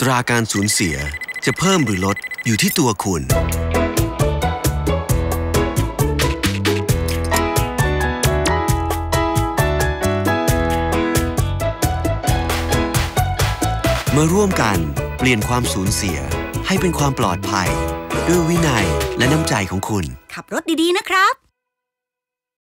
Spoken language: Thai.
ตราการสูญเสียจะเพิ่มหรือลดอยู่ที่ตัวคุณ มาร่วมกันเปลี่ยนความสูญเสียให้เป็นความปลอดภัย ด้วยวินัยและน้ำใจของคุณ ขับรถดี ๆ นะครับ